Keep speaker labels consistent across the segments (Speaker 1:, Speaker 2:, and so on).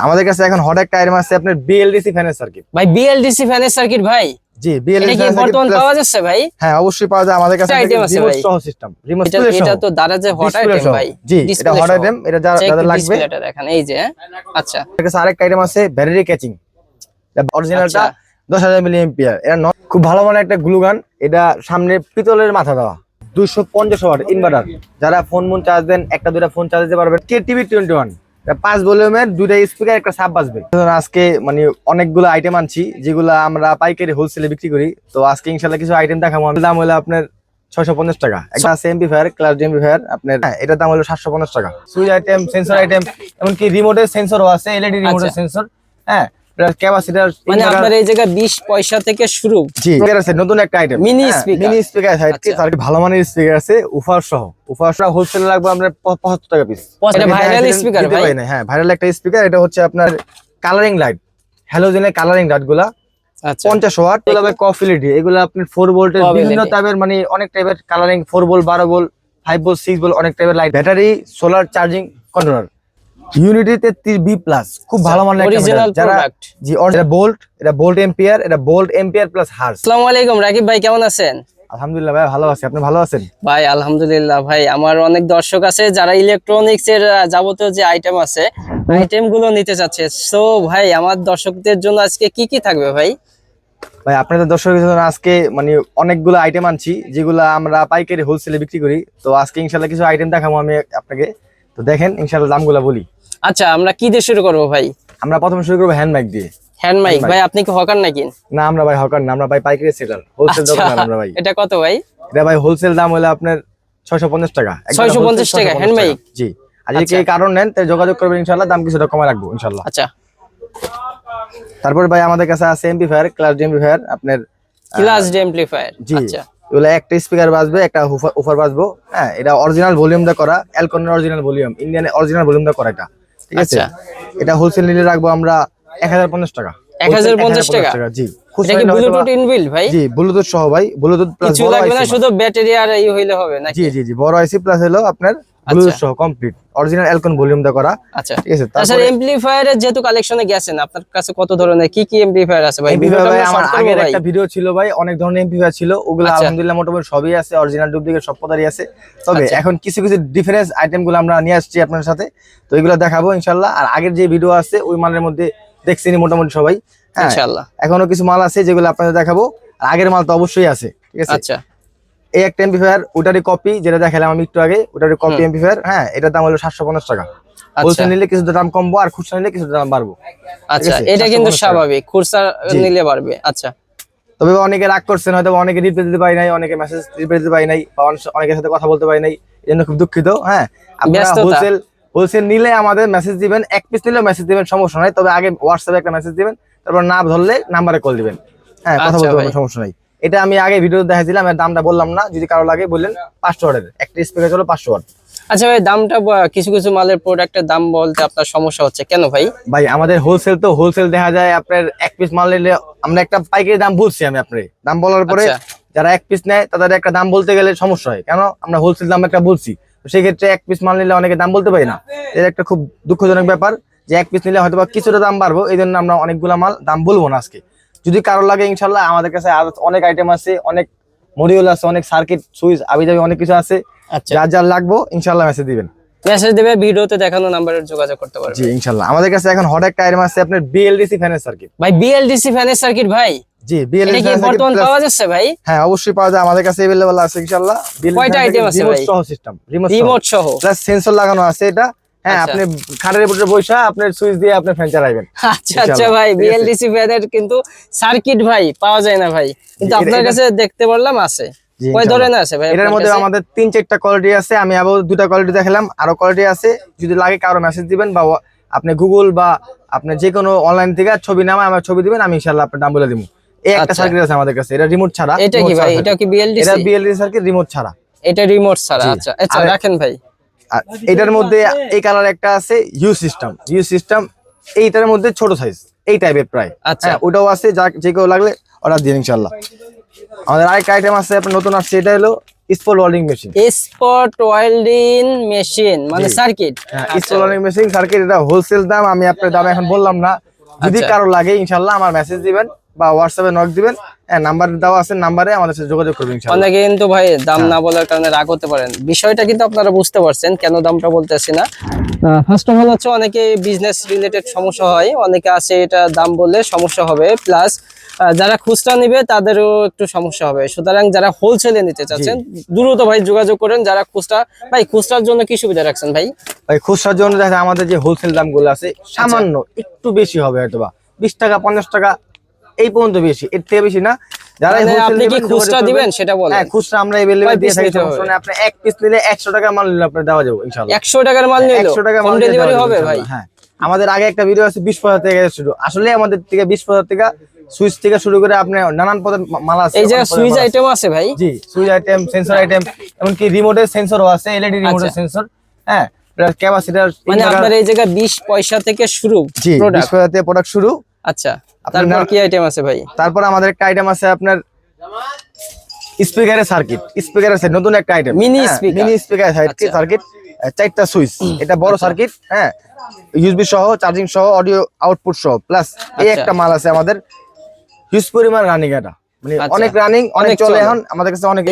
Speaker 1: আমাদের কাছে এখন হট একটা আইটেম আছে আপনার বিএলডিসি ফ্যানের সার্কিট
Speaker 2: ভাই বিএলডিসি ফ্যানের সার্কিট ভাই।
Speaker 1: জি বিএলডিসি
Speaker 2: কি বর্তমান পাওয়া যাচ্ছে ভাই?
Speaker 1: হ্যাঁ অবশ্যই পাওয়া যায়। আমাদের কাছে
Speaker 2: item আছে ভাই।
Speaker 1: সহ সিস্টেম রিমোট
Speaker 2: এটা এটা তো দারাজে হট
Speaker 1: Display
Speaker 2: আইটেম ভাই।
Speaker 1: জি, এটা
Speaker 2: সহ।
Speaker 1: item, এটা যা-
Speaker 2: আচ্ছা,
Speaker 1: লাগবে।
Speaker 2: ডিসপ্লেটা দেখেন এই যে হ্যাঁ? আচ্ছা।
Speaker 1: আমাদের কাছে আরেকটা আইটেম আছে ব্যাটারি ক্যাচিং অরিজিনালটা
Speaker 2: আচ্ছা।
Speaker 1: দশ হাজার মিলি এম্পিয়ার এটা ন- খুব ভালো মানের একটা গ্লু গান এটা সামনে পিতলের মাথা দেওয়া। দুশো পঞ্চাশ ওয়াট ইনভার্টার যারা ফোন মন চার্জ দেন একটা দুটা ফোন চার্জ দিতে পারবেন। কে টিভি টোয়েন্টি ওয়ান পাঁচ ভলিউমের দুইটা স্পিকার একটা সাব বাজবে। আজকে মানে অনেকগুলো আইটেম আনছি যেগুলো আমরা পাইকারি হোলসেলে বিক্রি করি। তো আজকে ইনশাল্লাহ কিছু আইটেম দেখাবো। দাম হলো আপনার ছয়শো পঞ্চাশ টাকা। একটা আছে এমপিফায়ার ক্লাস এমপিফায়ার আপনার হ্যাঁ, এটার দাম হলো সাতশো পঞ্চাশ টাকা। সুইচ আইটেম সেন্সর আইটেম এমনকি রিমোটের সেন্সরও আছে এলইডি রিমোটের
Speaker 2: আচ্ছা।
Speaker 1: সেন্সর হ্যাঁ ক্যাপাসিটার
Speaker 2: মানে আপনার এই জায়গায় 20 পয়সা থেকে শুরু।
Speaker 1: জি আছে নতুন একটা আইটেম
Speaker 2: speaker।
Speaker 1: মিনি স্পিকার আছে। ভালো মানের স্পিকার আছে সহ। সহ হোলসেল লাগবে আপনার পঁচাত্তর টাকা পিস
Speaker 2: এটা viral speaker ভাই?
Speaker 1: হ্যাঁ ভাইরাল একটা স্পিকার এটা হচ্ছে আপনার কালারিং লাইট হ্যালোজেনের কালারিং লাইটগুলা।
Speaker 2: আচ্ছা।
Speaker 1: পঞ্চাশ ওয়াট এগুলো এগুলো ফোর ভোল্টের বিভিন্ন টাইপের মানে অনেক টাইপের কালারিং ফোর ভোল্ট বারো volt five volt six volt অনেক টাইপের light battery solar charging controller unity তেত্রিশ বি প্লাস খুব ভালো মানের একটা যারা জি এটা বোল্ট এটা বোল্ট এম্পিয়ার এটা বোল্ট এম্পিয়ার প্লাস হার্স
Speaker 2: আসসালামু আলাইকুম রাকিব ভাই কেমন আছেন?
Speaker 1: আলহামদুলিল্লাহ ভাই ভালো আছি। আপনি ভালো আছেন?
Speaker 2: ভাই আলহামদুলিল্লাহ ভাই আমার অনেক দর্শক আছে যারা ইলেকট্রনিক্স এর যাবতীয় যে আইটেম আছে আইটেমগুলো নিতে চাচ্ছে। সো ভাই আমার দর্শকদের জন্য আজকে কি কি থাকবে ভাই?
Speaker 1: ভাই আপনাদের দর্শক আজকে মানে অনেকগুলো আইটেম আনছি যেগুলো আমরা পাইকারি হোলসেলে বিক্রি করি। তো আজকে ইনশাল্লাহ কিছু আইটেম দেখাবো আমি আপনাকে। তো দেখেন ইনশাল্লাহ দামগুলো বলি।
Speaker 2: আচ্ছা আমরা কি দিয়ে শুরু করব ভাই?
Speaker 1: আমরা প্রথমে শুরু করব হ্যান্ড মাইক দিয়ে।
Speaker 2: হ্যান্ড মাইক ভাই আপনি কি হকার নাকি?
Speaker 1: না আমরা ভাই হকার না আমরা ভাই পাইকারি সেলার হোলসেল দোকান আমরা ভাই।
Speaker 2: এটা কত ভাই?
Speaker 1: এটা ভাই হোলসেল দাম হলো আপনার ছয়শো পঞ্চাশ টাকা। একদম
Speaker 2: 650
Speaker 1: wholesale
Speaker 2: টাকা,
Speaker 1: 650
Speaker 2: hand
Speaker 1: জি। আর যদি
Speaker 2: আচ্ছা।
Speaker 1: কেউ কারণ নেন তাহলে যোগাযোগ করবেন ইনশাল্লাহ দাম কিছুটা কমে রাখব ইনশাল্লাহ
Speaker 2: আচ্ছা।
Speaker 1: তারপর ভাই আমাদের কাছে আছে এমপিফায়ার ক্লাস এমপিফায়ার আপনার
Speaker 2: ক্লাস ডি অ্যাম্পলিফায়ার
Speaker 1: জি।
Speaker 2: আচ্ছা।
Speaker 1: এগুলো একটা স্পিকার বাজবে একটা উফার বাজবো। হ্যাঁ এটা অরিজিনাল ভলিউম দা করা অ্যালকনের original volume Indian original volume দা করা এটা। ঠিক আছে
Speaker 2: আচ্ছা।
Speaker 1: এটা হোলসেল নিলে রাখব আমরা এক হাজার পঞ্চাশ টাকা
Speaker 2: 1050 টাকা?
Speaker 1: জি।
Speaker 2: এটা কি ব্লুটুথ
Speaker 1: বা-
Speaker 2: ইনবিল্ট ভাই?
Speaker 1: জি ব্লুটুথ সহ ভাই ব্লুটুথ প্লাস
Speaker 2: কিছু লাগবে না শুধু ব্যাটারি আর এই হইলে হবে নাকি?
Speaker 1: জি জি জি বড় আইসি প্লাস হলো আপনার ব্লুটুথ সহ কমপ্লিট অরিজিনাল অ্যালকন ভলিউম দা করা।
Speaker 2: আচ্ছা।
Speaker 1: ঠিক আছে
Speaker 2: তাছাড়া
Speaker 1: তারপরে
Speaker 2: এমপ্লিফায়ারের যেহেতু কালেকশনে গেছেন আপনার কাছে কত ধরনের কি কি এমপ্লিফায়ার আছে ভাই? আমরা
Speaker 1: আগের একটা ভিডিও ছিল ভাই অনেক ধরনের ছিল ওগুলো
Speaker 2: আচ্ছা।
Speaker 1: আলহামদুলিল্লাহ মোটামুটি সবই আছে অরিজিনাল ডুপ্লিকেট সব পদারই আছে। তবে
Speaker 2: আচ্ছা।
Speaker 1: এখন কিছু কিছু ডিফারেন্স আমরা নিয়ে আসছি আপনার সাথে তো এগুলো দেখাবো ইনশাল্লাহ আর আগের যে ভিডিও আছে ওই মালের মধ্যে দেখছেনি মোটামুটি সবাই। হ্যাঁ
Speaker 2: ইনশাআল্লাহ।
Speaker 1: এখনও কিছু মাল আছে যেগুলো আপনাদের দেখাবো। আর আগের মাল তো অবশ্যই আছে ঠিক আছে?
Speaker 2: আচ্ছা।
Speaker 1: এই একটা এমপিফায়ার ওটারই কপি যেটা দেখালাম আমি একটু আগে ওটারই কপি এমপিফায়ার হ্যাঁ এটার দাম হলো সাতশো পঞ্চাশ টাকা।
Speaker 2: আচ্ছা।
Speaker 1: হোলসেল নিলে কিছুটা দাম কমবো আর খুচরা নিলে কিছুটা দাম বাড়বো।
Speaker 2: আচ্ছা এটা কিন্তু স্বাভাবিক
Speaker 1: জি।
Speaker 2: নিলে পারবে আচ্ছা।
Speaker 1: তবে অনেকে রাগ করছেন হয়তো অনেকে রিপ্লাই দিতে পারি নাই অনেকে মেসেজ রিপ্লাই দিতে পারি নাই বা অনেক- অনেকের সাথে কথা বলতে পারি নাই এই জন্য খুব দুঃখিত হ্যাঁ। আপনারা। হোলসেল হোলসেল নিলে আমাদের মেসেজ দিবেন এক পিস নিলেও মেসেজ দিবেন সমস্যা নাই। তবে আগে হোয়াটসঅ্যাপে একটা মেসেজ দিবেন তারপর না ধরলে নাম্বারে কল দিবেন। হ্যাঁ কথা
Speaker 2: আচ্ছা
Speaker 1: বলতে পারবেন সমস্যা নাই। এটা আমি আগে ভিডিও দেখাইছিলাম এর দামটা বললাম না। যদি কারও লাগে বললেন পাঁচশো ওয়াটের একটা স্পিকার হলো পাঁচশো ওয়াট
Speaker 2: আচ্ছা ভাই দামটা কিছু কিছু মালের প্রোডাক্টের দাম বলতে আপনার সমস্যা হচ্ছে। কেন ভাই?
Speaker 1: ভাই আমাদের হোলসেল তো হোলসেল দেখা যায় আপনার এক পিস মাল নিলে আমরা একটা পাইকারি দাম বলছি আমি আপনার। দাম বলার পরে
Speaker 2: আচ্ছা।
Speaker 1: যারা এক পিস নেয় তাদের একটা দাম বলতে গেলে সমস্যা হয়। কেন? আমরা হোলসেল দাম একটা বলছি। তো সেই ক্ষেত্রে এক পিস মাল নিলে অনেকে দাম বলতে পারি না। এর একটা খুব দুঃখজনক ব্যাপার যে এক পিস নিলে হয়তো বা কিছুটা দাম বাড়বো এই জন্য আমরা অনেকগুলো মাল দাম বলব না আজকে। যদি কারও লাগে ইনশাল্লাহ আমাদের কাছে আরও অনেক আইটেম আছে অনেক মডিউল আছে অনেক সার্কিট সুইচ আবি যাবি অনেক কিছু আছে।
Speaker 2: আচ্ছা।
Speaker 1: যার যার লাগবো ইনশাল্লাহ মেসেজ দিবেন।
Speaker 2: মেসেজ দেবে ভিডিওতে দেখানো নাম্বারে যোগাযোগ করতে
Speaker 1: জি আমাদের কাছে এখন হট একটা আইটেম আছে আপনার বিএলডিসি ফ্যানের সার্কিট
Speaker 2: ভাই বিএলডিসি ফ্যানের সার্কিট ভাই।
Speaker 1: জি
Speaker 2: এটা
Speaker 1: বিএলডিসি
Speaker 2: কি বর্তমান পাওয়া যাচ্ছে ভাই
Speaker 1: হ্যাঁ অবশ্যই পাওয়া যায় আমাদের কাছে अवेलेबल আছে ইনশাআল্লাহ
Speaker 2: কয়টা item আছে
Speaker 1: রিমোট
Speaker 2: ভাই?
Speaker 1: সহ সিস্টেম রিমোট
Speaker 2: রিমোট সহ
Speaker 1: প্লাস সেন্সর লাগানো আছে এটা হ্যাঁ
Speaker 2: আচ্ছা।
Speaker 1: আপনি খাটের উপরে বসে আপনার সুইচ দিয়ে আপনি ফ্যান চালাবেন
Speaker 2: আচ্ছা আচ্ছা
Speaker 1: ইনশাআল্লাহ,
Speaker 2: ভাই
Speaker 1: ঠিক আছে।
Speaker 2: বিএলডিসি ফ্যানের কিন্তু সার্কিট ভাই পাওয়া যায় না ভাই কিন্তু
Speaker 1: এটা-
Speaker 2: আপনার
Speaker 1: এটা-
Speaker 2: কাছে দেখতে পারলাম আছে
Speaker 1: জি,
Speaker 2: কয়
Speaker 1: ইনশাআল্লাহ।
Speaker 2: ধরনের আছে ভাই
Speaker 1: এটার
Speaker 2: আপনার
Speaker 1: মধ্যে
Speaker 2: কাছে?
Speaker 1: আমাদের তিন চারটা কোয়ালিটি আছে আমি আবার দুটা কোয়ালিটি দেখালাম আরো কোয়ালিটি আছে যদি লাগে কারো মেসেজ দিবেন বা ও- আপনি গুগল বা আপনি যে কোনো অনলাইন থেকে ছবি নামায় আমার ছবি দিবেন আমি ইনশাআল্লাহ আপনার দাম বলে দিব এই একটা
Speaker 2: আচ্ছা।
Speaker 1: সার্কিট আছে আমাদের কাছে এটা রিমোট ছাড়া
Speaker 2: এটা কি ভাই? এটা কি
Speaker 1: এটা বিএলডি সার্কিট রিমোট ছাড়া।
Speaker 2: এটা রিমোট ছাড়া আচ্ছা। আচ্ছা রাখেন ভাই।
Speaker 1: এটার মধ্যে এই কালার একটা আছে ইউ সিস্টেম ইউ সিস্টেম এইটার মধ্যে ছোট সাইজ এই টাইপের প্রায়।
Speaker 2: আচ্ছা।
Speaker 1: হ্যাঁ ওটাও আছে যা যে কেউ লাগলে অর্ডার দিন ইনশাল্লাহ আমাদের আরেকটা আইটেম আছে আপনার নতুন আসছে এটা হলো spot welding machine
Speaker 2: spot welding machine মানে circuit
Speaker 1: spot welding machine circuit এটা হোলসেল দাম আমি আপনার দাম এখন বললাম না। যদি
Speaker 2: আচ্ছা।
Speaker 1: কারও লাগে ইনশাল্লাহ আমার মেসেজ দিবেন। বা হোয়াটসঅ্যাপে নক দিবেন। হ্যাঁ নাম্বার দেওয়া আছে নাম্বারে আমাদের সাথে যোগাযোগ করবেন
Speaker 2: অনেকে কিন্তু ভাই দাম। না বলার কারণে রাগ হতে পারেন। বিষয়টা কিন্তু আপনারা বুঝতে পারছেন কেন দামটা বলতেছি না। ফার্স্ট অফ অল হচ্ছে অনেকে বিজনেস রিলেটেড সমস্যা হয় অনেকে আছে এটা দাম বললে সমস্যা হবে। প্লাস যারা খুচরা নিবে তাদেরও একটু সমস্যা হবে। সুতরাং যারা হোলসেলে নিতে চাচ্ছেন দ্রুত ভাই যোগাযোগ করেন যারা খুচরা ভাই খুচরার জন্য কি সুবিধা রাখছেন ভাই?
Speaker 1: ভাই খুচরার জন্য আমাদের যে হোলসেল দামগুলো আছে সামান্য একটু বেশি হবে হয়তো বা বিশ টাকা পঞ্চাশ টাকা এই পর্যন্ত বেশি এর থেকে বেশি না। যারা
Speaker 2: মানে আপনি কি খুচরা দিবেন সেটা বলেন।
Speaker 1: হ্যাঁ খুচরা আমরা
Speaker 2: কয়
Speaker 1: দিয়ে থাকি সমস্যা আপনি এক পিস নিলে একশো টাকা মাল নিলে আপনার দেওয়া যাবে ইনশাল্লাহ
Speaker 2: একশো টাকার মাল নিলো
Speaker 1: একশো টাকা মাল
Speaker 2: ডেলিভারি হবে ভাই।
Speaker 1: হ্যাঁ। আমাদের আগে একটা ভিডিও আছে বিশ পয়সা থেকে শুরু। আসলে আমাদের থেকে বিশ পয়সা থেকে সুইচ থেকে শুরু করে আপনি নানান পদের মাল আছে
Speaker 2: এই যে সুইচ আইটেম আছে। ভাই।
Speaker 1: জি সুইচ আইটেম সেন্সর আইটেম এমনকি রিমোটের সেন্সরও আছে এলইডি রিমোটের। সেন্সর হ্যাঁ। প্লাস ক্যাপাসিটার
Speaker 2: মানে আপনার এই জায়গায় বিশ পয়সা থেকে শুরু
Speaker 1: জি
Speaker 2: প্রোডাক্ট
Speaker 1: পয়সা থেকে প্রোডাক্ট শুরু।
Speaker 2: আচ্ছা। তারপর কি আইটেম আছে ভাই?
Speaker 1: তারপর আমাদের একটা আইটেম আছে আপনার স্পিকারের সার্কিট স্পিকারের set, নতুন একটা item
Speaker 2: Mini speaker।
Speaker 1: Mini speaker
Speaker 2: আচ্ছা।
Speaker 1: সার্কিট চারটা সুইচ এটা বড় সার্কিট হ্যাঁ। ইউএসবি সহ চার্জিং সহ অডিও আউটপুট সহ। প্লাস এই
Speaker 2: আচ্ছা।
Speaker 1: একটা মাল আছে আমাদের হিউজ পরিমাণ রানিং এটা। মানে
Speaker 2: আচ্ছা।
Speaker 1: অনেক রানিং অনেক চলে। এখন। আমাদের কাছে অনেক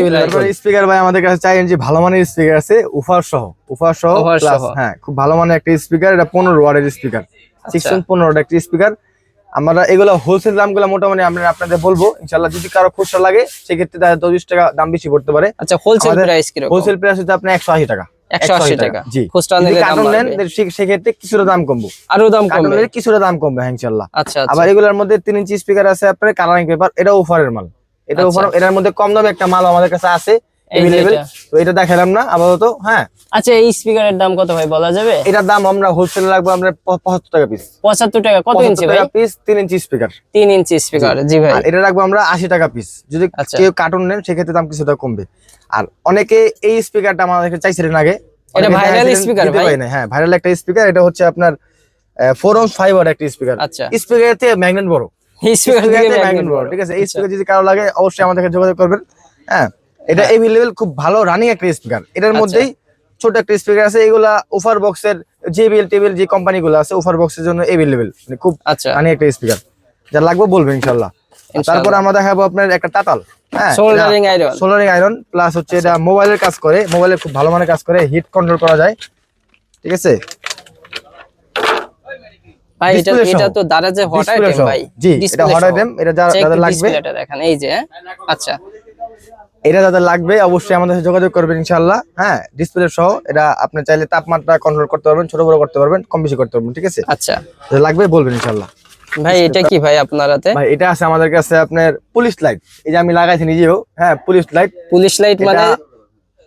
Speaker 1: স্পিকার ভাই আমাদের কাছে চাই যে ভালো মানের স্পিকার আছে উফার সহ। উফার সহ প্লাস হ্যাঁ খুব ভালো মানের একটা স্পিকার এটা পনেরো ওয়ার্ডের স্পিকার
Speaker 2: আচ্ছা।
Speaker 1: সিক্স পনেরো একটা স্পিকার আমরা এগুলো হোলসেল দামগুলো মোটামুটি আমরা আপনাদের বলব। ইনশাল্লাহ যদি কারও খুচরা লাগে সেক্ষেত্রে যায় দশ টাকা দাম বেশি পড়তে পারে।
Speaker 2: আচ্ছা হোলসেল প্রাইস
Speaker 1: হোলসেল প্রাইস হচ্ছে আপনার একশো আশি টাকা।
Speaker 2: 180 টাকা।
Speaker 1: জি।
Speaker 2: খুচরা
Speaker 1: যদি
Speaker 2: নিলে দাম
Speaker 1: কার্টুন নেন সেক্ষেত্রে কিছুটা দাম কমবো।
Speaker 2: আরও দাম
Speaker 1: কার্টুন
Speaker 2: কমবে।
Speaker 1: কিছুটা দাম কমবে হ্যাঁ ইনশাল্লাহ
Speaker 2: আচ্ছা আচ্ছা।
Speaker 1: আবার এগুলোর মধ্যে তিন ইঞ্চি স্পিকার আছে আপনার কালারিং পেপার এটা অফারের মাল। এটা
Speaker 2: আচ্ছা।
Speaker 1: অফার এটার মধ্যে কম দামে একটা মাল আমাদের কাছে আছে।
Speaker 2: এটা।
Speaker 1: তো এটা দেখালাম না আপাতত হ্যাঁ।
Speaker 2: আচ্ছা এই স্পিকারের দাম কত ভাই বলা যাবে?
Speaker 1: এটার দাম আমরা হোলসেল রাখব আমরা প- পঁচাত্তর টাকা পিস
Speaker 2: পঁচাত্তর টাকা কত ইঞ্চি ভাই?
Speaker 1: পিস তিন ইঞ্চি স্পিকার
Speaker 2: তিন ইঞ্চি স্পিকার জি। ভাই।
Speaker 1: আর এটা রাখব আমরা আশি টাকা পিস যদি
Speaker 2: আচ্ছা।
Speaker 1: কেউ কার্টুন নেন সেক্ষেত্রে দাম কিছুটা কমবে। আর অনেকে এই স্পিকারটা আমাদের চাইছিলেন আগে।
Speaker 2: এটা speaker
Speaker 1: দিতে
Speaker 2: ভাই?
Speaker 1: হ্যাঁ ভাইরাল একটা স্পিকার এটা হচ্ছে আপনার ফোর ওম ফাইভ একটা স্পিকার
Speaker 2: আচ্ছা।
Speaker 1: স্পিকার থেকে ম্যাগনেট বড়।
Speaker 2: স্পিকার থেকে magnet
Speaker 1: বড়। ঠিক আছে? এই
Speaker 2: আচ্ছা।
Speaker 1: স্পিকার যদি কারও লাগে অবশ্যই আমাদেরকে যোগাযোগ করবেন। হ্যাঁ। এটা এভেলেবেল খুব ভালো রানিং একটা স্পিকার এটার
Speaker 2: আচ্ছা।
Speaker 1: মধ্যেই ছোট একটা স্পিকার আছে এগুলা ওফার বক্সের জেবিএল টেবিল যে কোম্পানিগুলো আছে ওফার বক্সের জন্য এভেলেবেল মানে খুব
Speaker 2: আচ্ছা।
Speaker 1: রানিং একটা স্পিকার যা লাগবে বলবেন ইনশাল্লাহ। তারপর আমরা দেখাবো আপনার একটা টাটাল হ্যাঁ
Speaker 2: soldering iron
Speaker 1: soldering iron plus হচ্ছে এটা মোবাইলের কাজ করে। মোবাইলের খুব ভালো মানের কাজ করে হিট কন্ট্রোল করা যায়। ঠিক আছে?
Speaker 2: ভাই এটা এটা। তো দারাজে হট আইটেম ভাই।
Speaker 1: জি, এটা
Speaker 2: সহ।
Speaker 1: item, এটা যা- লাগবে।
Speaker 2: display টা দেখেন এই যে আচ্ছা।
Speaker 1: এটা যাদের লাগবে অবশ্যই আমাদের সাথে যোগাযোগ করবেন ইনশাল্লাহ হ্যাঁ ডিসপ্লে সহ এটা আপনি চাইলে তাপমাত্রা কন্ট্রোল করতে পারবেন ছোট বড় করতে পারবেন কম বেশি করতে পারবেন ঠিক আছে?
Speaker 2: আচ্ছা।
Speaker 1: লাগবে বলবেন ইনশাল্লাহ
Speaker 2: ভাই এটা কি ভাই আপনার হাতে?
Speaker 1: ভাই এটা আছে আমাদের কাছে আপনার পুলিশ লাইট এই যে আমি লাগাইছি নিজেও হ্যাঁ পুলিশ লাইট
Speaker 2: পুলিশ লাইট মানে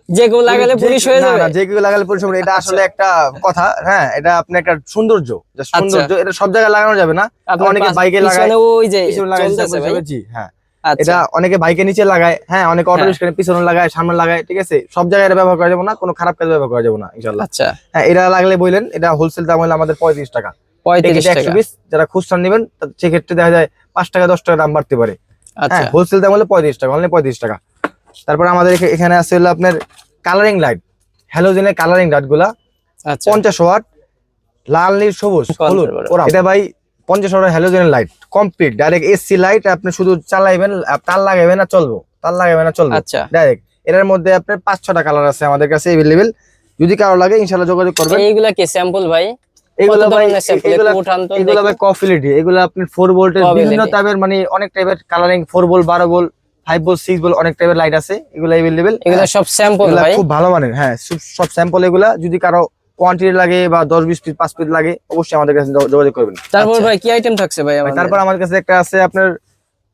Speaker 2: যেগুলো লাগালে পুলিশ হয়ে যাবে?
Speaker 1: যে কেউ লাগালে পুলিশ হবে এটা আসলে একটা কথা হ্যাঁ এটা আপনি একটা সৌন্দর্য যে সৌন্দর্য এটা সব জায়গায় লাগানো যাবে না।
Speaker 2: আচ্ছা।
Speaker 1: অনেকে বাইকে লাগায়
Speaker 2: ওই যে চলতেছে ভাই।
Speaker 1: জি হ্যাঁ।
Speaker 2: আচ্ছা
Speaker 1: এটা অনেকে বাইকের নিচে লাগায় হ্যাঁ অনেকে অটো
Speaker 2: হ্যাঁ।
Speaker 1: রিক্সার পিছনে লাগায় সামনে লাগায় ঠিক আছে? সব জায়গায় এটা ব্যবহার করা যাবে না কোনো খারাপ কাজে ব্যবহার করা যাবে না ইনশাল্লাহ
Speaker 2: আচ্ছা।
Speaker 1: হ্যাঁ এটা লাগলে বললেন এটা হোলসেল দাম হলো আমাদের পঁয়ত্রিশ টাকা।
Speaker 2: পঁয়ত্রিশ
Speaker 1: একশো
Speaker 2: টাকা।
Speaker 1: পিস যারা খুচরা নেবেন সেক্ষেত্রে দেখা যায় পাঁচ টাকা দশ টাকা দাম বাড়তে পারে।
Speaker 2: আচ্ছা।
Speaker 1: হ্যাঁ হোলসেল দাম হলো পঁয়ত্রিশ টাকা অনলি পঁয়ত্রিশ টাকা। তারপর আমাদের এখা- এখানে আছে হলো আপনার কালারিং লাইট হ্যালোজেনের কালারিং লাইটগুলা
Speaker 2: আচ্ছা।
Speaker 1: পঞ্চাশ ওয়াট লাল নীল সবুজ হলুদ ওরা এটা ভাই পঞ্চাশ watt হ্যালোজেনের light complete direct AC light আপনি শুধু চালাইবেন তার লাগাবেন না চলবো তার লাগাবেন না চলবে।
Speaker 2: আচ্ছা।
Speaker 1: ডাইরেক্ট এটার মধ্যে আপনার পাঁচ ছটা কালার আছে আমাদের কাছে এভেলেবেল যদি কারও লাগে ইনশাল্লাহ যোগাযোগ করবেন।
Speaker 2: এইগুলা কি স্যাম্পল ভাই?
Speaker 1: এগুলো ভাই এগুলো ভাই কফিলিটি এগুলো আপনি ফোর ভোল্টের বিভিন্ন টাইপের মানে অনেক টাইপের কালারিং ফোর ভোল্ট বারো volt five volt six volt অনেক টাইপের লাইট আছে এগুলো এভেলেবেল
Speaker 2: এগুলা সব স্যাম্পল ভাই?
Speaker 1: খুব ভালো মানের হ্যাঁ সব স্যাম্পল এগুলা যদি কারও কোয়ান্টিটি লাগে বা দশ বিশ পিস পাঁচ পিস লাগে অবশ্যই আমাদের কাছে যোগাযোগ করবেন।
Speaker 2: তারপর
Speaker 1: আচ্ছা।
Speaker 2: ভাই কি আইটেম থাকছে ভাই
Speaker 1: তারপর আমাদের কাছে একটা আছে আপনার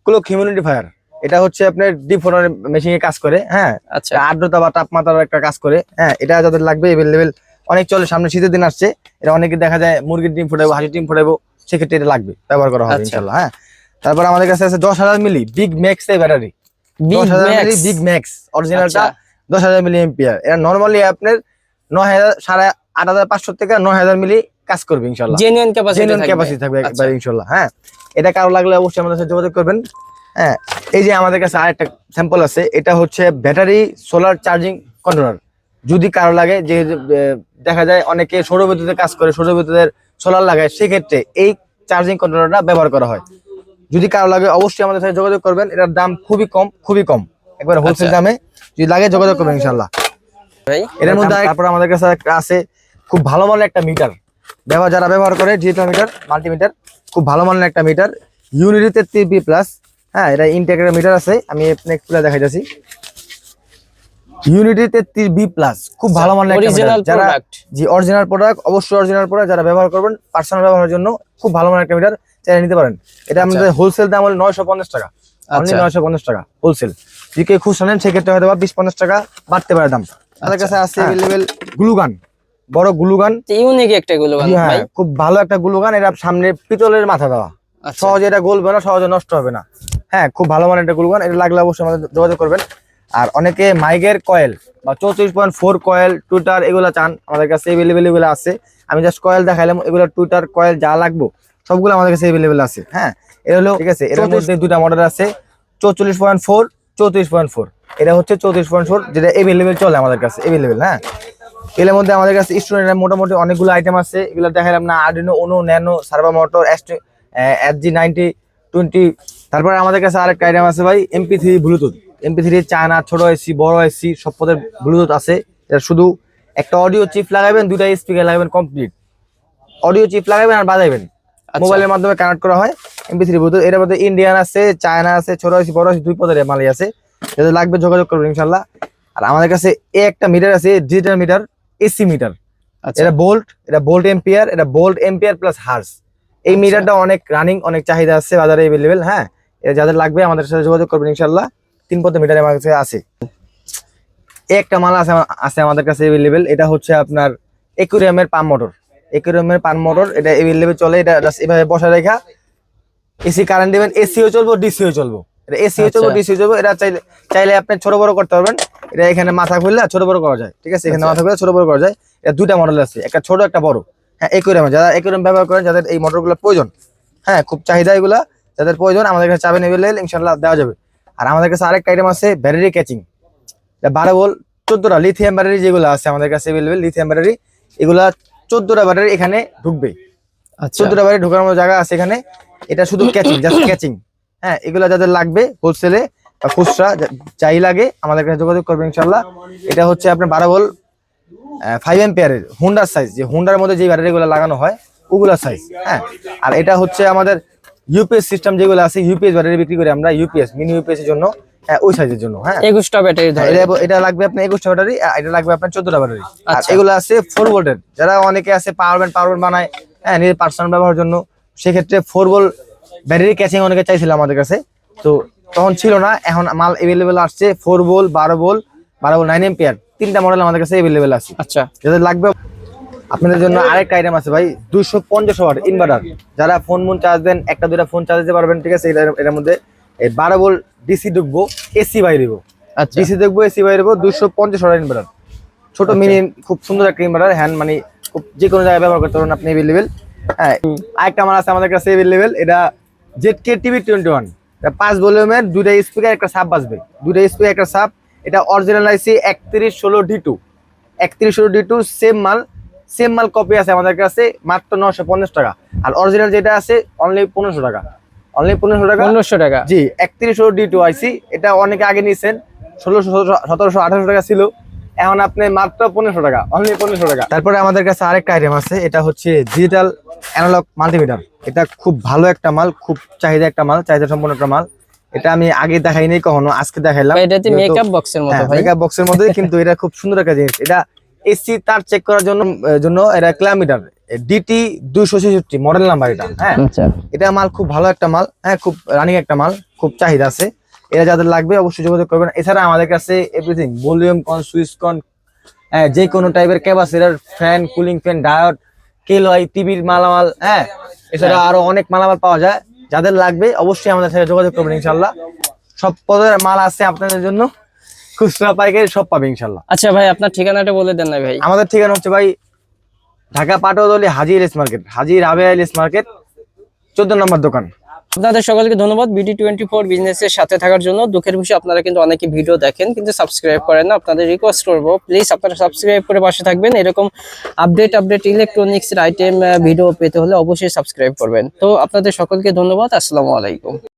Speaker 1: ক্লোক হিউমিডিটি ফায়ার এটা হচ্ছে আপনার ডিপ ফোনের মেশিনে কাজ করে হ্যাঁ?
Speaker 2: আচ্ছা।
Speaker 1: আর্দ্রতা বা তাপমাত্রার একটা কাজ করে হ্যাঁ? এটা যাদের লাগবে এভেলেবেল অনেক চলে সামনে শীতের দিন আসছে এটা অনেকে দেখা যায় মুরগির ডিম ফুটাবো হাঁসির ডিম ফুটাবো সেক্ষেত্রে এটা লাগবে ব্যবহার করা হবে
Speaker 2: আচ্ছা।
Speaker 1: ইনশাল্লাহ হ্যাঁ? তারপর আমাদের কাছে আছে দশ হাজার মিলি বিগ ম্যাক্স এর ব্যাটারি দশ হাজার মিলি বিগ ম্যাক্স অরিজিনালটা। দশ হাজার মিলি এম্পিয়ার এটা নর্মালি আপনার নয় হাজার সাড়ে আট হাজার পাঁচশো থেকে নয় হাজার মিলি কাজ করবে ইনশাল্লাহ
Speaker 2: জেনুইন ক্যাপাসিটি থাকবে।
Speaker 1: ক্যাপাসিটি থাকবে
Speaker 2: আচ্ছা।
Speaker 1: একবার ইনশাল্লাহ হ্যাঁ। এটা কারও লাগলে অবশ্যই আমাদের সাথে যোগাযোগ করবেন। হ্যাঁ এই যে আমাদের কাছে আরেকটা স্যাম্পল আছে এটা হচ্ছে ব্যাটারি সোলার চার্জিং কন্ট্রোলার যদি কারও লাগে যে দেখা যায় অনেকে সৌর বিদ্যুতে কাজ করে সৌর বিদ্যুতের সোলার লাগায় সেক্ষেত্রে এই চার্জিং কন্ট্রোলারটা ব্যবহার করা হয়। যদি কারও লাগে অবশ্যই আমাদের সাথে যোগাযোগ করবেন। এটার দাম খুবই কম খুবই কম। একবার হোলসেল
Speaker 2: আচ্ছা।
Speaker 1: দামে। যদি লাগে যোগাযোগ করবেন ইনশাল্লাহ এর মধ্যে তারপর আমাদের কাছে আছে। খুব ভালো মানের একটা মিটার ব্যবহার যারা ব্যবহার করে ডিজিটাল মিটার মাল্টিমিটার খুব ভালো মানের একটা মিটার ইউনিটি তেত্রিশ বি প্লাস হ্যাঁ এটা ইনটেকের মিটার আছে। আমি নেক্সট প্লে দেখা যাচ্ছি ইউনিটি তেত্রিশ বি প্লাস খুব ভালো মানের একটা মিটার যারা জি অরিজিনাল প্রোডাক্ট অবশ্যই অরিজিনাল প্রোডাক্ট যারা ব্যবহার করবেন পার্সোনাল ব্যবহারের জন্য খুব ভালো মানের একটা মিটার চাইলে নিতে পারেন। এটা আমাদের হোলসেল দাম হলো নয়শো পঞ্চাশ টাকা। অনলি
Speaker 2: আচ্ছা।
Speaker 1: নয়শো পঞ্চাশ টাকা হোলসেল যদি কেউ খুচরা নেন সেক্ষেত্রে হয়তো বা বিশ পঞ্চাশ টাকা বাড়তে পারে দাম। তাদের কাছে আছে অ্যাভেলেবেল গ্লুগান বড় গ্লুগান।
Speaker 2: ইউনিক একটা গুলো
Speaker 1: হ্যাঁ খুব ভালো একটা গ্লুগান এটা সামনে পিতলের মাথা দেওয়া।
Speaker 2: আচ্ছা।
Speaker 1: সহজে এটা গলবে না সহজে নষ্ট হবে না। হ্যাঁ খুব ভালো মানের একটা গ্লুগান এটা লাগলে অবশ্যই আমাদের যোগাযোগ করবেন। আর অনেকে মাইগের কয়েল বা চৌত্রিশ পয়েন্ট ফোর কয়েল টুইটার এগুলো চান আমাদের কাছে এভেলেবেল এগুলো আছে। আমি জাস্ট কয়েল দেখাইলাম এগুলো টুইটার কয়েল যা লাগবে সবগুলো আমাদের কাছে এভেলেবেল আছে। হ্যাঁ এটা হলো ঠিক আছে এর মধ্যে দুটা মডেল আছে চৌচল্লিশ পয়েন্ট ফোর চৌত্রিশ পয়েন্ট ফোর এটা হচ্ছে চৌত্রিশ পয়েন্ট ফোর যেটা এভেলেবেল চলে আমাদের কাছে এভেলেবেল হ্যাঁ। এর মধ্যে আমাদের কাছে স্টুডেন্টের মোটামুটি অনেকগুলো আইটেম আছে। এগুলো দেখালাম না Arduino Uno nano servo motor S G ninety twenty তারপরে আমাদের কাছে আরেকটা আইটেম আছে ভাই MP three Bluetooth MP three China ছোট এসি বড় এসি সব পদের ব্লুটুথ আছে। এটা শুধু একটা অডিও চিপ লাগাবেন দুইটা স্পিকার লাগাবেন কমপ্লিট অডিও চিপ লাগাবেন আর বাজাবেন
Speaker 2: আচ্ছা।
Speaker 1: মোবাইলের মাধ্যমে কানেক্ট করা হয় এমপি থ্রি ব্লুটুথ এর মধ্যে ইন্ডিয়ান আছে চায়না আছে ছোট এসি বড় এসি দুই পদের মালি আছে। যাদের লাগবে যোগাযোগ করবেন ইনশাল্লাহ আর আমাদের কাছে এ একটা মিটার আছে ডিজিটাল মিটার এসি মিটার।
Speaker 2: আচ্ছা।
Speaker 1: এটা বোল্ট এটা বোল্ট এম্পিয়ার এটা বোল্ট এম্পিয়ার প্লাস হার্স এই
Speaker 2: আচ্ছা।
Speaker 1: মিটারটা অনেক রানিং অনেক চাহিদা আছে বাজারে এভেলেবেল হ্যাঁ? এটা যাদের লাগবে আমাদের সাথে যোগাযোগ করবেন ইনশাল্লাহ তিন পথে মিটার আমার কাছে আছে। একটা মাল আছে আছে আমাদের কাছে এভেলেবেল এটা হচ্ছে আপনার একুরিয়ামের পাম্প মোটর একুরিয়ামের পাম্প মোটর এটা এভেলেবেল চলে এটা এভাবে বসা রেখা। এসি কারেন্ট দিবেন এসিও চলবো ডিসিও চলবো। এটা এসিও চলবো
Speaker 2: আচ্ছা।
Speaker 1: ডিসিও চলবো এটা চাইলে চাইলে আপনি ছোট বড় করতে পারবেন। এটা এখানে মাথা খুললে ছোট বড় করা যায় ঠিক আছে? এখানে
Speaker 2: আচ্ছা।
Speaker 1: মাথা খুললে ছোট বড় করা যায়। এটা দুইটা মডেল আছে একটা ছোট একটা বড়। হ্যাঁ একুরিয়ামে যারা একুরিয়াম ব্যবহার করেন যাদের এই মোটরগুলো প্রয়োজন হ্যাঁ খুব চাহিদা এগুলা যাদের প্রয়োজন আমাদের কাছে চাবে এভেলেবেল ইনশাল্লাহ দেওয়া যাবে। আর আমাদের কাছে আরেকটা আইটেম আছে ব্যাটারি ক্যাচিং বারো বল চোদ্দটা লিথিয়াম ব্যাটারি যেগুলো আছে আমাদের কাছে এভেলেবেল লিথিয়াম ব্যাটারি এগুলা চোদ্দটা ব্যাটারি এখানে ঢুকবে
Speaker 2: আচ্ছা।
Speaker 1: চোদ্দটা ব্যাটারি ঢোকার মতো জায়গা আছে এখানে। এটা শুধু ক্যাচিং জাস্ট ক্যাচিং হ্যাঁ এগুলো যাদের লাগবে হোলসেলে বা খুচরা যাই লাগে আমাদের কাছে যোগাযোগ করবেন ইনশাল্লাহ এটা হচ্ছে আপনার বারো বল ফাইভ এম্পিয়ারের হুন্ডার সাইজ যে হুন্ডার মধ্যে যে ব্যাটারিগুলো লাগানো হয় ওগুলার সাইজ হ্যাঁ? আর এটা হচ্ছে আমাদের ইউপিএস সিস্টেম যেগুলো আছে ইউপিএস ব্যাটারি বিক্রি করি আমরা ইউপিএস মিনি ইউপিএস এর জন্য হ্যাঁ ওই সাইজের জন্য হ্যাঁ?
Speaker 2: একুশটা ব্যাটারি
Speaker 1: এটা লাগবে আপনার একুশটা ব্যাটারি এটা লাগবে আপনার চোদ্দটা ব্যাটারি আর
Speaker 2: আচ্ছা।
Speaker 1: এগুলো আছে ফোর ভোল্টের যারা অনেকে আছে পাওয়ার ব্যান্ড পাওয়ার ব্যান্ড বানায় হ্যাঁ নিজের পার্সোনাল ব্যবহারের জন্য সেক্ষেত্রে ফোর ভোল ব্যাটারি ক্যাচিং অনেকে চাইছিল আমাদের কাছে। তো তখন ছিল না এখন মাল এভেলেবেল আসছে ফোর বোল বারো বোল বারো বোল নাইন এম্পিয়ার তিনটা মডেল আমাদের কাছে এভেলেবেল আছে।
Speaker 2: আচ্ছা।
Speaker 1: যাদের লাগবে আপনাদের জন্য আরেকটা আইটেম আছে ভাই দুশো পঞ্চাশ ওয়াট ইনভার্টার যারা ফোন মন চার্জ দেন একটা দুটা ফোন চার্জ দিতে পারবেন ঠিক আছে? এটার মধ্যে এই বারো বল ডিসি ঢুকবো এসি বাইরে দেবো
Speaker 2: আচ্ছা।
Speaker 1: ডিসি দেখব এসি বাইরে দেবো দুশো পঞ্চাশ ওয়াট ইনভার্টার ছোট মিনি খুব সুন্দর একটা ইনভার্টার হ্যান্ড মানে খুব যে কোনো জায়গায় ব্যবহার করতে পারেন আপনি এভেলেবেল হ্যাঁ আরেকটা আমার আছে আমাদের কাছে এভেলেবেল এটা Z K TV twenty one পাঁচ ভলিউমের দুইটা স্পিকার একটা সাপ বাজবে। দুইটা স্পিকার একটা সাপ। এটা অরিজিনাল আইসি একত্রিশ ষোলো ডি টু একত্রিশ ষোলো ডি টু সেম মাল সেম মাল কপি আছে আমাদের কাছে মাত্র নশো পঞ্চাশ টাকা। আর অরিজিনাল যেটা আছে অনলি পনেরোশো টাকা। অনলি পনেরোশো টাকা?
Speaker 2: পনেরোশো টাকা।
Speaker 1: জি একত্রিশ ষোলো ডি টু আইসি এটা অনেকে আগে নিয়েছেন ষোলোশো সতেরোশো আঠারোশো টাকা ছিল। এখন আপনি মাত্র পনেরোশো টাকা অনলি পনেরোশো টাকা। তারপরে আমাদের কাছে আরেকটা আইটেম আছে এটা হচ্ছে ডিজিটাল অ্যানালগ মাল্টিমিটার এটা খুব ভালো একটা মাল খুব চাহিদা একটা মাল চাহিদা সম্পন্ন একটা মাল। এটা আমি আগে দেখাইনি কখনো আজকে দেখাইলাম।
Speaker 2: ভাই, এটাতে মেকআপ বক্সের মতো ভাই।
Speaker 1: মেকআপ বক্সের মধ্যে কিন্তু এটা খুব সুন্দর একটা জিনিস। এটা এসি তার চেক করার জন্য জন্য এটা কিলোমিটার ডিটি দুইশো ছেষট্টি মডেল নাম্বার এটা হ্যাঁ।
Speaker 2: আচ্ছা।
Speaker 1: এটা মাল খুব ভালো একটা মাল হ্যাঁ খুব রানিং একটা মাল খুব চাহিদা আছে। এটা যাদের লাগবে অবশ্যই যোগাযোগ করবেন। এছাড়া আমাদের কাছে এভরিথিং ভলিউম কন সুইচ কন হ্যাঁ যে কোনো টাইপের capacitor fan cooling fan diode কেলওয়াই টিভির মালামাল হ্যাঁ এছাড়া আরও অনেক মালামাল পাওয়া যায়। যাদের লাগবে অবশ্যই আমাদের সাথে যোগাযোগ করবেন ইনশাল্লাহ সব পদের মাল আছে আপনাদের জন্য। খুচরা পাইকারি সব পাবে ইনশাল্লাহ
Speaker 2: আচ্ছা ভাই আপনার ঠিকানাটা বলে দেন না ভাই।
Speaker 1: আমাদের ঠিকানা হচ্ছে ভাই ঢাকা পাটোদলি হাজি ইলিশ মার্কেট হাজি রাবেয়া ইলিশ মার্কেট চোদ্দ নম্বর দোকান।
Speaker 2: আপনাদের সকলকে ধন্যবাদ। বিডি টোয়েন্টি ফোর বিজনেসের সাথে থাকার জন্য। দুঃখের বিষয়ে, আপনারা কিন্তু অনেকে ভিডিও দেখেন, কিন্তু সাবস্ক্রাইব করেন না। আপনাদের রিকোয়েস্ট করব প্লিজ আপনারা সাবস্ক্রাইব করে পাশে থাকবেন। এরকম আপডেট আপডেট ইলেকট্রনিক্সের আইটেম ভিডিও পেতে হলে অবশ্যই সাবস্ক্রাইব করবেন। তো আপনাদের সকলকে ধন্যবাদ। আসসালামু আলাইকুম।